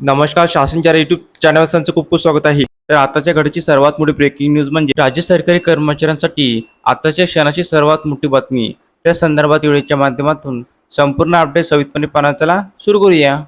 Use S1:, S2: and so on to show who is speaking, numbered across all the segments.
S1: नमस्कार शासनच्या YouTube channel संचं खूप खूप स्वागत आहे. तर आताच्या घडीची सर्वात मोठी ब्रेकिंग न्यूज म्हणजे राज्य सरकारी कर्मचाऱ्यांसाठी आताच्या क्षणाची सर्वात मोठी बातमी. त्या संदर्भात व्हिडिओच्या माध्यमातून संपूर्ण अपडेट सविस्तरपणे पाहण्याला सुरू करूया.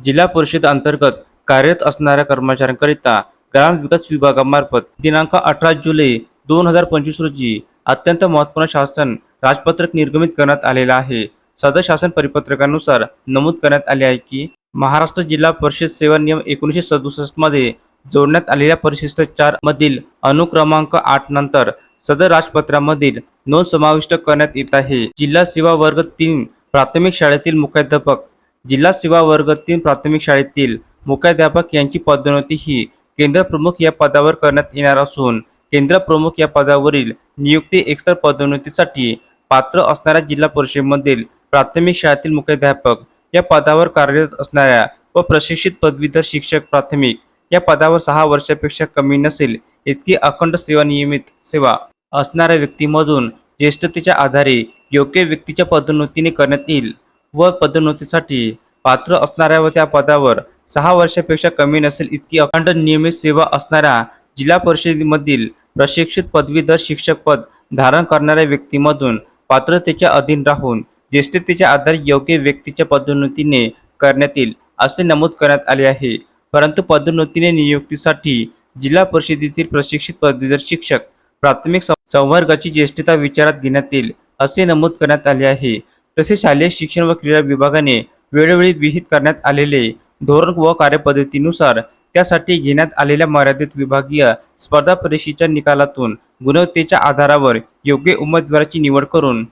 S1: जिल्हा परिषद अंतर्गत कार्यरत असणाऱ्या कर्मचाऱ्यांकरिता ग्रामविकास विभागामार्फत दिनांक अठरा जुलै दोन हजार पंचवीस रोजी अत्यंत महत्त्वपूर्ण शासन राजपत्रक निर्गमित करण्यात आलेलं आहे. सदर शासन परिपत्रकानुसार नमूद करण्यात आले आहे की महाराष्ट्र जिल्हा परिषद सेवा नियम एकोणीसशे सदुसष्टमध्ये जोडण्यात आलेल्या परिशिष्ट चार मधील अनुक्रमांक आठ नंतर सदर राजपत्रामधील नोंद समाविष्ट करण्यात येत आहे. जिल्हा सेवा वर्ग तीन प्राथमिक शाळेतील मुख्याध्यापक जिल्हा सेवा वर्ग तीन प्राथमिक शाळेतील मुख्याध्यापक यांची पदोन्नती ही केंद्र प्रमुख या पदावर करण्यात येणार असून केंद्र प्रमुख या पदावरील नियुक्ती एकतर पदोन्नतीसाठी पात्र असणाऱ्या जिल्हा परिषदेमधील प्राथमिक शाळेतील मुख्याध्यापक या पदावर कार्यरत असणाऱ्या व प्रशिक्षित पदवीधर शिक्षक प्राथमिक या पदावर सहा वर्षापेक्षा कमी नसेल इतकी अखंड सेवा नियमित सेवा असणाऱ्या व्यक्तीमधून ज्येष्ठतेच्या आधारे योग्य व्यक्तीच्या पदोन्नतीने करण्यात येईल व पदोन्नतीसाठी पात्र असणाऱ्या व त्या पदावर सहा वर्षापेक्षा कमी नसेल इतकी अखंड नियमित सेवा असणाऱ्या जिल्हा परिषदेमधील प्रशिक्षित पदवीधर शिक्षक पद धारण करणाऱ्या व्यक्तीमधून पात्रतेच्या अधीन राहून ज्येष्ठतेच्या आधारे योग्य व्यक्तीच्या पदोन्नतीने करण्यात येईल असे नमूद करण्यात आले आहे. परंतु पदोन्नतीने नियुक्तीसाठी जिल्हा परिषदेतील प्रशिक्षित पदवीधर शिक्षक प्राथमिक संवर्गाची ज्येष्ठता विचारात घेण्यात येईल असे नमूद करण्यात आले आहे. तसेच शालेय शिक्षण व क्रीडा विभागाने वेळोवेळी विहित करण्यात आलेले धोरण व कार्यपद्धतीनुसार त्यासाठी घेण्यात आलेल्या मर्यादित विभागीय स्पर्धा परीक्षेच्या निकालातून गुणवत्तेच्या आधारावर योग्य उमेदवाराची निवड करून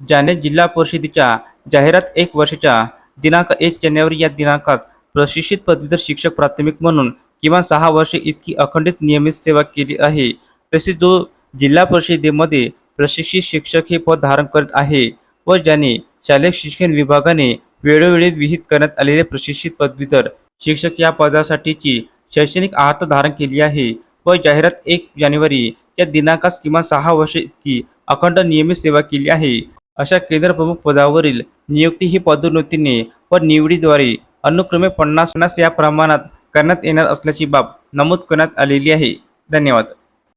S1: ज्याने जिल्हा परिषदेच्या जाहिरात एक वर्षाच्या दिनांक एक जानेवारी या दिनांकास प्रशिक्षित पदवीधर शिक्षक प्राथमिक म्हणून किमान सहा वर्षे इतकी अखंडित नियमित सेवा केली आहे. तसेच जो जिल्हा परिषदेमध्ये प्रशिक्षित शिक्षक हे पद धारण करत आहे व ज्याने शालेय शिक्षण विभागाने वेळोवेळी विहित करण्यात आलेले प्रशिक्षित पदवीधर शिक्षक या पदासाठीची शैक्षणिक अर्हता धारण केली आहे व जाहिरात एक जानेवारी या दिनांकास किमान सहा वर्षे इतकी अखंड नियमित सेवा केली आहे. अशा केंद्र प्रमुख पदावरील नियुक्ती ही पदोन्नतीने व निवडीद्वारे अनुक्रमे पन्नास पन्नास या प्रमाणात करण्यात येणार असल्याची बाब नमूद करण्यात आलेली आहे. धन्यवाद.